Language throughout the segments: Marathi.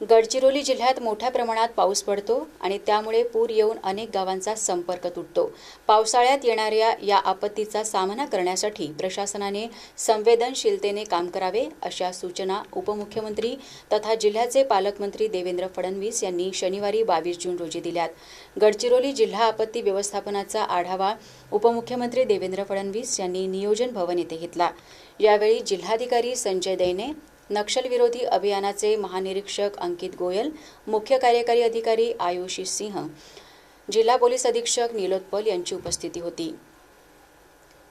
गडचिरोली जिल्ह्यात मोठ्या प्रमाणात पाऊस पडतो आणि त्यामुळे पूर येऊन अनेक गावांचा संपर्क तुटतो. पावसाळ्यात येणाऱ्या या आपत्तीचा सामना करण्यासाठी प्रशासनाने संवेदनशीलतेने काम करावे अशा सूचना उपमुख्यमंत्री तथा जिल्ह्याचे पालकमंत्री देवेंद्र फडणवीस यांनी शनिवारी बावीस जून रोजी दिल्यात. गडचिरोली जिल्हा आपत्ती व्यवस्थापनाचा आढावा उपमुख्यमंत्री देवेंद्र फडणवीस यांनी नियोजन भवन येथे घेतला. यावेळी जिल्हाधिकारी संजय दैने नक्षलविरोधी अभियानाचे महानिरीक्षक अंकित गोयल मुख्य कार्यकारी अधिकारी आयुषी सिंह जिल्हा पोलीस अधीक्षक निलोत्पल यांची उपस्थिती होती.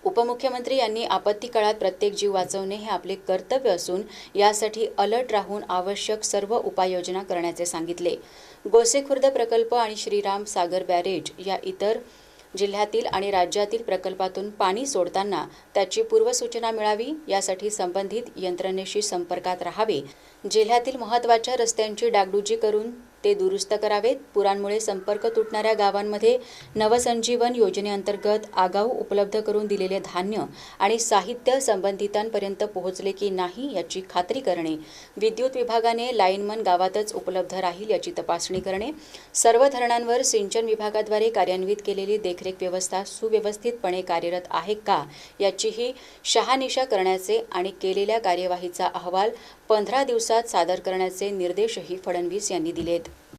उपमुख्यमंत्री यांनी आपत्ती काळात प्रत्येक जीव वाचवणे हे आपले कर्तव्य असून यासाठी अलर्ट राहून आवश्यक सर्व उपाययोजना करण्याचे सांगितले. गोसेखुर्द प्रकल्प आणि श्रीराम सागर बॅरेज या इतर जिल्ह्यातील आणि राज्यातील प्रकल्पातून पाणी सोडताना त्याची पूर्वसूचना मिळावी यासाठी संबंधित यंत्रणेशी संपर्कात राहावे. जिल्ह्यातील महत्त्वाच्या रस्त्यांची डागडुजी करून ते दुरुस्त करावेत. पुरांमुळे संपर्क तुटणाऱ्या गावांमध्ये नवसंजीवन योजनेअंतर्गत आगाऊ उपलब्ध करून दिलेले धान्य आणि साहित्य संबंधितांपर्यंत पोहोचले की नाही याची खात्री करणे. विद्युत विभागाने लाईनमन गावातच उपलब्ध राहील याची तपासणी करणे. सर्व धरणांवर सिंचन विभागाद्वारे कार्यान्वित केलेली देखरेख व्यवस्था सुव्यवस्थितपणे कार्यरत आहे का याचीही शहानिशा करण्याचे आणि केलेल्या कार्यवाहीचा अहवाल पंधरा दिवसात सादर करण्याचे निर्देशही फडणवीस यांनी दिलेत.